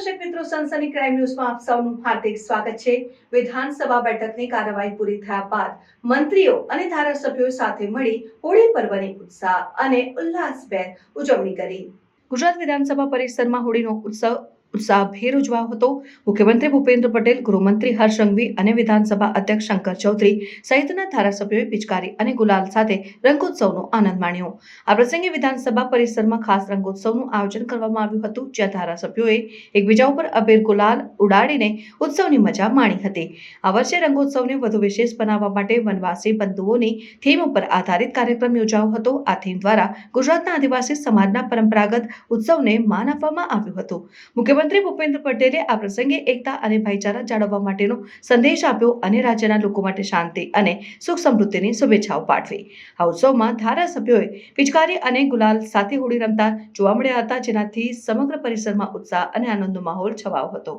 સનસની crime ન્યૂઝમાં આપ સૌનું હાર્દિક સ્વાગત છે. વિધાનસભા બેઠકની કાર્યવાહી પૂરી થયા બાદ મંત્રીઓ અને ધારાસભ્યો સાથે મળી હોળી પર્વની ઉત્સાહ અને ઉલ્લાસભેર ઉજવણી કરી. ગુજરાત વિધાનસભા પરિસરમાં હોળીનો ઉત્સવ ઉત્સાહભેર ઉજવાયો હતો. મુખ્યમંત્રી ભૂપેન્દ્ર પટેલ, ગૃહમંત્રી હર્ષ સંઘવી અને વિધાનસભા અધ્યક્ષ શંકર ચૌધરી સહિતના ધારાસભ્યોએ પિચકારી અને ગુલાલ સાથે રંગોત્સવનો આનંદ માણ્યો. આ પ્રસંગે વિધાનસભા પરિસરમાં ખાસ રંગોત્સવનું આયોજન કરવામાં આવ્યું હતું, જ્યાં ધારાસભ્યોએ એકબીજા ઉપર અબેર ગુલાલ ઉડાડીને ઉત્સવની મજા માણી હતી. આ વર્ષે રંગોત્સવને વધુ વિશેષ બનાવવા માટે વનવાસી બંધુઓની થીમ ઉપર આધારિત કાર્યક્રમ યોજાયો હતો. આ થીમ દ્વારા ગુજરાતના આદિવાસી સમાજના પરંપરાગત ઉત્સવને માન આપવામાં આવ્યું હતું. મુખ્યમંત્રી ભૂપેન્દ્ર પટેલે આ પ્રસંગે એકતા અને ભાઈચારા જાળવવા માટેનો સંદેશ આપ્યો અને રાજ્યના લોકો માટે શાંતિ અને સુખ સમૃદ્ધિની શુભેચ્છાઓ પાઠવી. આ ઉત્સવમાં ધારાસભ્યોએ પિચકારી અને ગુલાલ સાથે હોળી રમતા જોવા મળ્યા હતા, જેનાથી સમગ્ર પરિસરમાં ઉત્સાહ અને આનંદનો માહોલ છવાયો હતો.